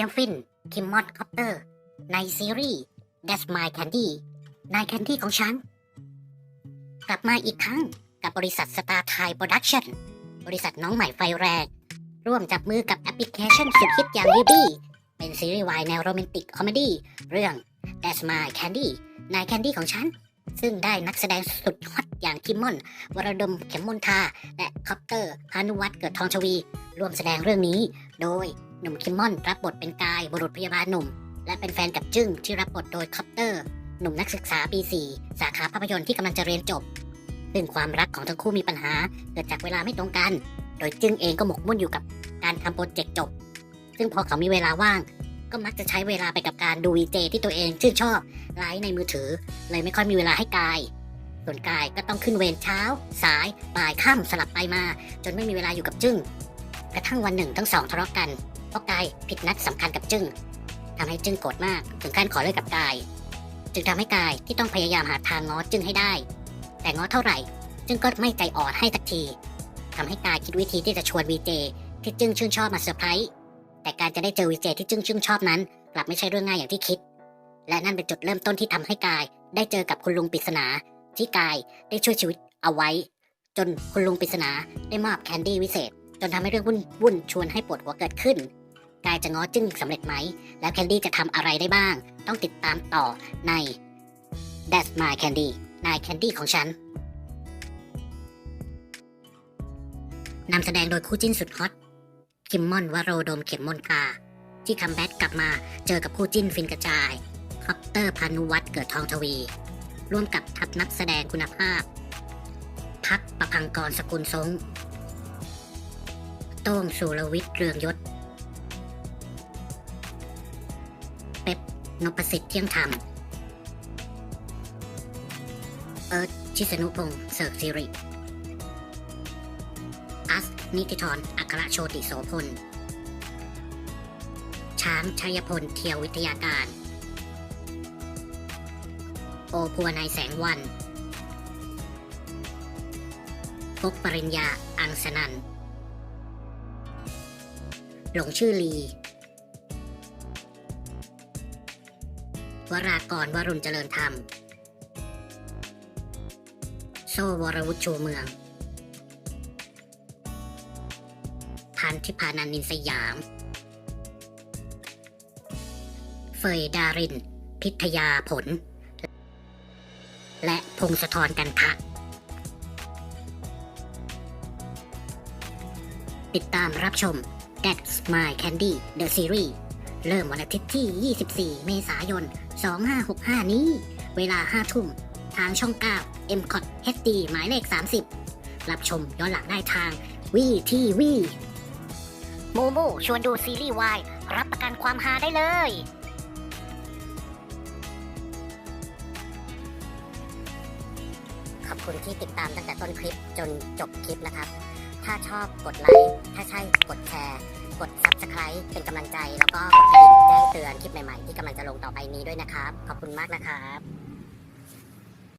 ียมฟิน คิมมอนคอปเตอร์ ในซีรีส์ That's My Candy นายแคนดี้ของฉัน กลับมาอีกครั้งกับบริษัทสตาร์ไทยโปรดักชั่นบริษัทน้องใหม่ไฟแรง ร่วมจับมือกับแอปพลิเคชันสุดฮิตอย่าง y ูบี้เป็นซีรีส์วายแนวโรแมนติกคอมเมดี้เรื่อง That's My Candy นายแคนดี้ของฉัน ซึ่งได้นักแสดงสุดฮอตอย่างคิมมอน วรดมเข็มมนทา และคอปเตอร์พานุวัฒน์เกิดทองชวี ร่วมแสดงเรื่องนี้ โดย หนุ่มคิมมอนรับบทเป็นกายบุรุษพยาบาลหนุ่ม และเป็นแฟนกับจึ้งที่รับบทโดยคอปเตอร์ หนุ่มนักศึกษาปี 4 สาขาภาพยนตร์ที่กำลังจะเรียนจบ ซึ่งความรักของทั้งคู่มีปัญหา เกิดจากเวลาไม่ตรงกัน โดยจึ้งเองก็หมกมุ่นอยู่กับการทำโปรเจกต์จบ ซึ่งพอเขามีเวลาว่าง ก็มักจะใช้เวลาไปกับการดูวีเจที่ตัวเองชื่นชอบไลฟ์ในมือถือ เลยไม่ค่อยมีเวลาให้กายส่วนกายก็ต้องขึ้นเวรเช้า สาย บ่ายค่ำสลับไปมา จนไม่มีเวลาอยู่กับจึ้งกระทั่งวันหนึ่งทั้งสองทะเลาะกัน เพราะกายผิดนัดสำคัญกับจึ้งทำให้จึ้งโกรธมากถึงขั้นขอเลิกกับกาย จึงทำให้กายที่ต้องพยายามหาทางง้อจึ้งให้ได้ แต่ง้อเท่าไหร่ จึ้งก็ไม่ใจอ่อนให้สักทีทำให้กายคิดวิธีที่จะชวนวีเจที่จึ้งชื่นชอบมาเซอร์ไพรส์แต่การจะได้เจอวีเจที่จึ้งชื่นชอบนั้น กลับไม่ใช่เรื่องง่ายอย่างที่คิด และนั่นเป็นจุดเริ่มต้นที่ทำให้กาย ได้เจอกับคุณลุงปริศนา ที่กายได้ช่วยชีวิตเอาไว้ จนคุณลุงปริศนาได้มอบแคนดี้วิเศษ จนทำให้เรื่องวุ่นวุ่นชวนให้ปวดหัวเกิดขึ้น กายจะง้อจึ้งสำเร็จไหม แล้วแคนดี้จะทำอะไรได้บ้าง ต้องติดตามต่อใน That's My Candy นายแคนดี้ของฉันนำแสดงโดยคู่จิ้นสุดฮอต คิมมอนวโรโดมเข็มมนกา ที่คัมแบ็กกลับมาเจอกับคู่จิ้นฟินกระจาย คอปเตอร์พานุวัฒน์เกิดทองทวี ร่วมกับทัพนักแสดงคุณภาพ พักประพังกรสกุลทรงโต้งสุรวิทย์เรืองยศ เป๊ปนพสิทธิ์เที่ยงธรรม เอิร์ธชิสนุพงศ์เสิร์กสิริ อัส นิติธรอัครโชติโสพล ช้างชัยพลเทียววิทยาการ โอภูวนายแสงวันพกปริญญาอังสนัน หลงชื่อลี วรากรวรุณเจริญธรรม โซวรวุฒิชูเมือง พันธิพานันนินสยาม เฟยดาริน พิทยาผล และพงศธรกันทะติดตามรับชม That's My Candy The Series เริ่มวันอาทิตย์ที่ 24 เมษายน 2565 นี้ เวลา 5 ทุ่ม ทางช่อง 9 m c o t HD หมายเลข 30 รับชมย้อนหลังได้ทางวีทีวีโมโมชวนดูซีรีส์วายรับประกันความฮาได้เลย ขอบคุณที่ติดตามตั้งแต่ต้นคลิปจนจบคลิปนะครับ ถ้าชอบกดไลค์ ถ้าใช่กดแชร์ กด Subscribe เป็นกำลังใจ แล้วก็กดกระดิ่งแจ้งเตือนคลิปใหม่ๆ ที่กำลังจะลงต่อไปนี้ด้วยนะครับ ขอบคุณมากนะครับ